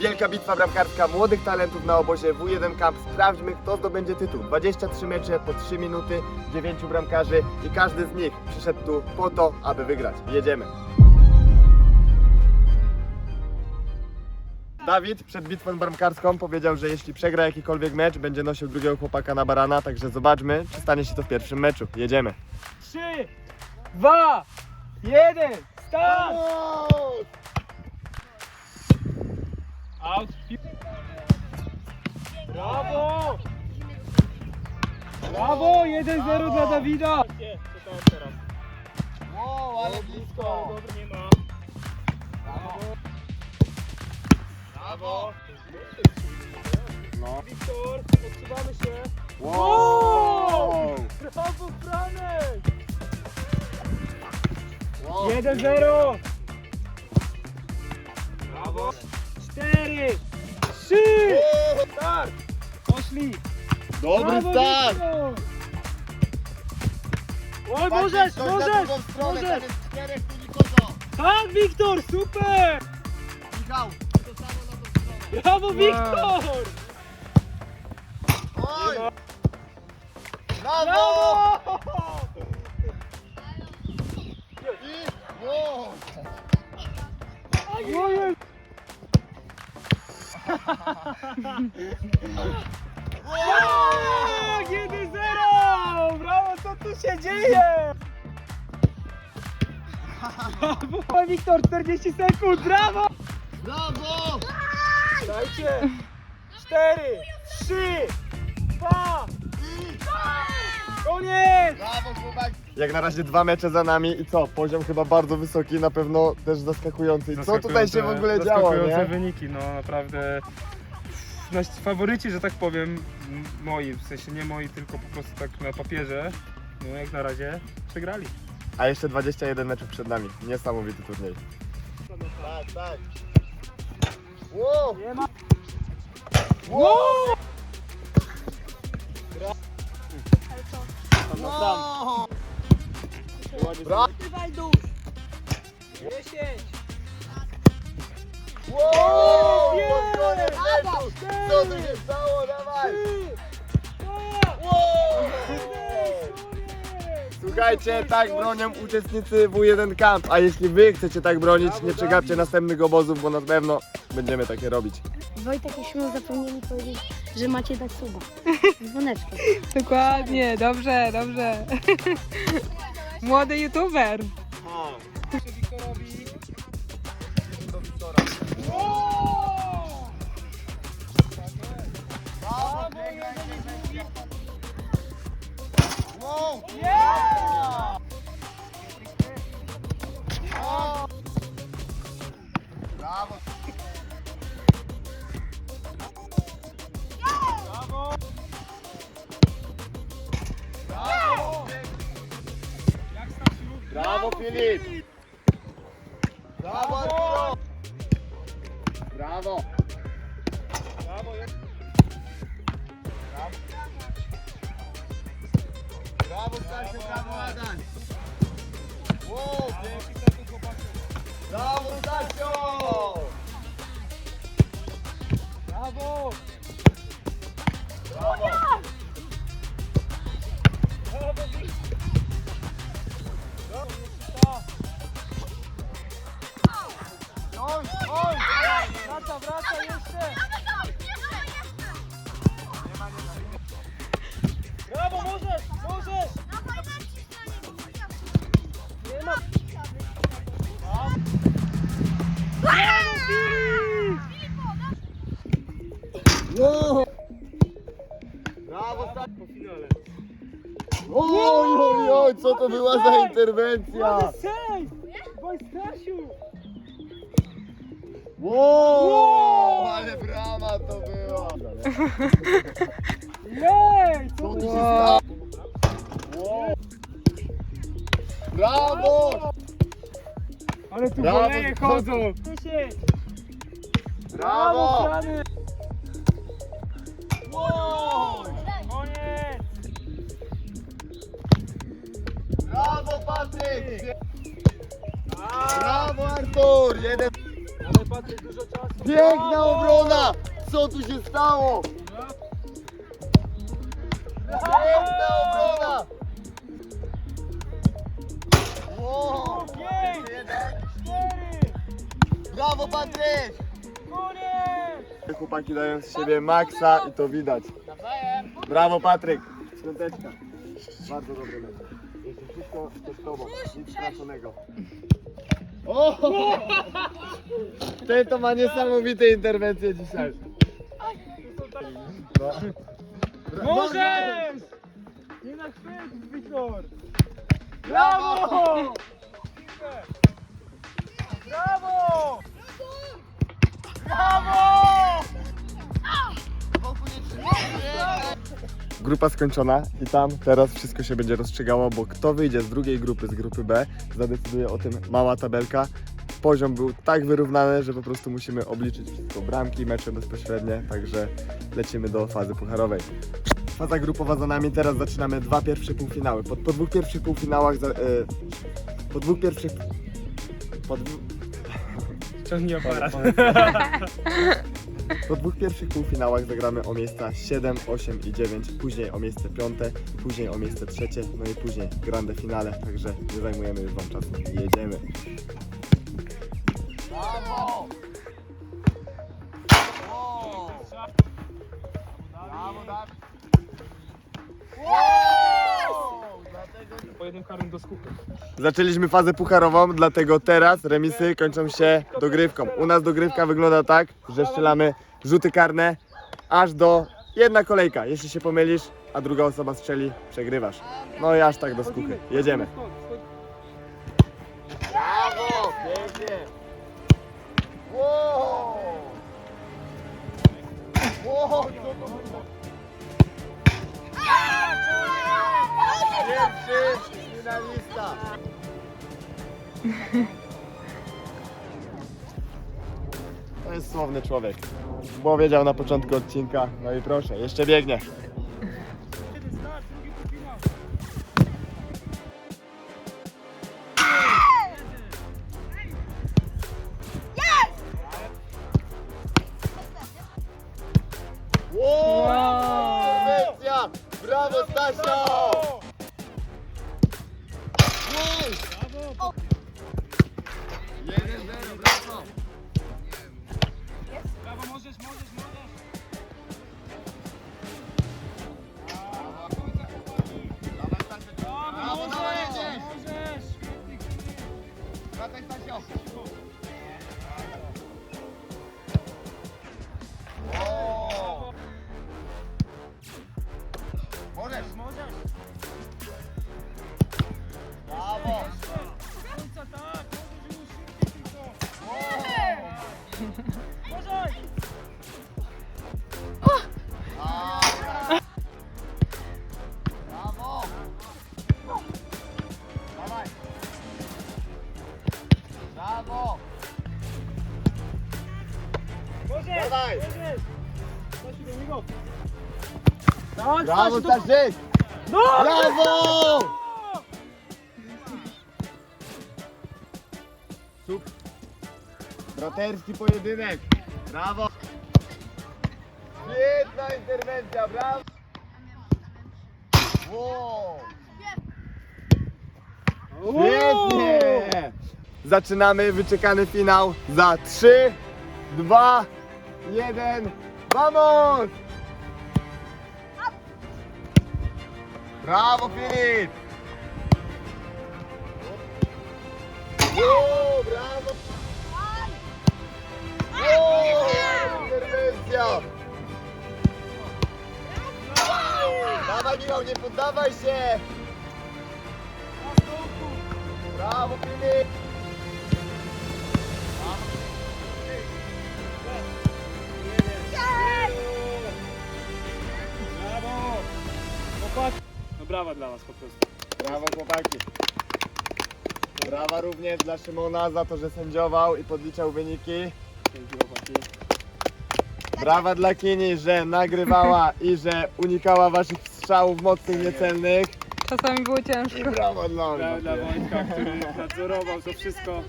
Wielka bitwa bramkarska młodych talentów na obozie W1 Camp. Sprawdźmy, kto zdobędzie tytuł. 23 mecze po 3 minuty, 9 bramkarzy i każdy z nich przyszedł tu po to, aby wygrać. Jedziemy. Dawid przed bitwą bramkarską powiedział, że jeśli przegra jakikolwiek mecz, będzie nosił drugiego chłopaka na barana, także zobaczmy, czy stanie się to w pierwszym meczu. Jedziemy. 3, 2, 1, start! Out. Brawo! Brawo! 1-0 dla Dawida! Wow, ale blisko! Nie ma. Brawo! No. Wiktor, odsuwamy się. Wow! Brawo, Franek! Wow. 1-0! Brawo! 4, 3, start! Poszli! Dobry Brawo, start! Wiktor! Oj, możesz, Ktoś na możesz, drugą stronę, możesz! tam jest czterech, tu nikogo. Tak, Wiktor, super! Michał, to samo na tą stronę. Brawo, Wiktor! Oj! Brawo! Brawo! I... Wow! Ojej! Tak, 1-0! Brawo, co tu się dzieje? Brawo, Wiktor, 40 sekund, brawo! Brawo! Dajcie! 4, 3, 2, koniec! Brawo, chłopak! Jak na razie dwa mecze za nami i co? Poziom chyba bardzo wysoki, na pewno też zaskakujący. I co tutaj się w ogóle działo, Zaskakujące nie? wyniki, no naprawdę nasi faworyci, że tak powiem, m- moi, w sensie nie moi, tylko po prostu tak na papierze, no jak na razie przegrali. A jeszcze 21 meczów przed nami. Niesamowity turniej. Tak, tak. Wow! Wow! Wow! Bra- Wygrywaj dusz! 10, Wow! Nie! Pod koniec meczu! Co tu się stało? Dawaj! 3, 2, Wow! Słuchajcie, tak bronią uczestnicy W1 Camp. A jeśli wy chcecie tak bronić, nie przegapcie następnych obozów, bo na pewno będziemy takie robić. Wojtek i Szymon zapomnieli powiedzieć, że macie dać suba. Dzwoneczkę. Dokładnie, dobrze, dobrze. Młody youtuber. O! Wiktorowi. Wow! Yeah! Brawo! Brawo Stasiu, brawo Adań! Wow, Brawo Stasiu! Brawo! Brawo! Była za interwencja? Save! Boj Stasiu! Wow, ale brama to była! Jej! Co tu się stało? Wow! Brawo! Ale tu Brawo, brawo. chodzą! 10! Brawo! Frany! Artur! Jeden Ale Patryk Piękna obrona! Co tu się stało? Piękna obrona! Wow! Brawo Patryk! Chłopaki dają z siebie maksa i to widać. Brawo Patryk! Świąteczka. Bardzo dobry mecz. Jeszcze wszystko przed tobą. Nic straconego. O! Ten to ma niesamowite interwencje dzisiaj. No. Możesz! Nie na chwyt, Wiktor! Brawo! Brawo! Grupa skończona i tam teraz wszystko się będzie rozstrzygało, bo kto wyjdzie z drugiej grupy, z grupy B, zadecyduje o tym mała tabelka. Poziom był tak wyrównany, że po prostu musimy obliczyć wszystko. Bramki, mecze bezpośrednie, także lecimy do fazy pucharowej. Faza grupowa za nami, teraz zaczynamy dwa pierwsze półfinały. Po, po dwóch pierwszych półfinałach, za, e, po dwóch pierwszych... Po, dwu, Ciągnij aparat. Po dwóch pierwszych półfinałach zagramy o miejsca 7, 8 i 9, później o miejsce 5, później o miejsce trzecie, no i później grande finale, także nie zajmujemy już Wam czasu. Jedziemy. Po jednym karnym do skupy. Zaczęliśmy fazę pucharową, dlatego teraz remisy kończą się dogrywką. U nas dogrywka wygląda tak, że strzelamy rzuty karne aż do jedna kolejka. Jeśli się pomylisz, a druga osoba strzeli, przegrywasz. No i aż tak do skupy. Jedziemy. Brawo! Pięknie! To jest słowny człowiek. Bo wiedział na początku odcinka. No i proszę, jeszcze biegnie. Wow! Interwencja! Brawo Stasio! Wow! 1-0, brawo! Dawaj jedziesz! Wracaj Stasio! Tak, Brawo Stasiu, do- Stasiek! No! Brawo! Super. Braterski pojedynek. Brawo. Świetna interwencja, brawo. Wow. Świetnie. Zaczynamy wyczekany finał za 3, 2, 1. Vamos! Brawo Filip! Wow, brawo! Wow, interwencja! Dawaj Michał, nie poddawaj się! Brawo Filip! Brawa dla was po prostu. Brawo chłopaki! Brawa również dla Szymona za to, że sędziował i podliczał wyniki. Dzięki chłopaki. Brawa dla Kini, że nagrywała i że unikała waszych strzałów mocnych, niecelnych. Czasami było ciężko. Brawo dla Dla, mnie. dla Wojtka, który nadzorował to wszystko.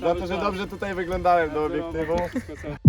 Za to, że dobrze tutaj wyglądałem do Nadzorował obiektywu. wszystko, co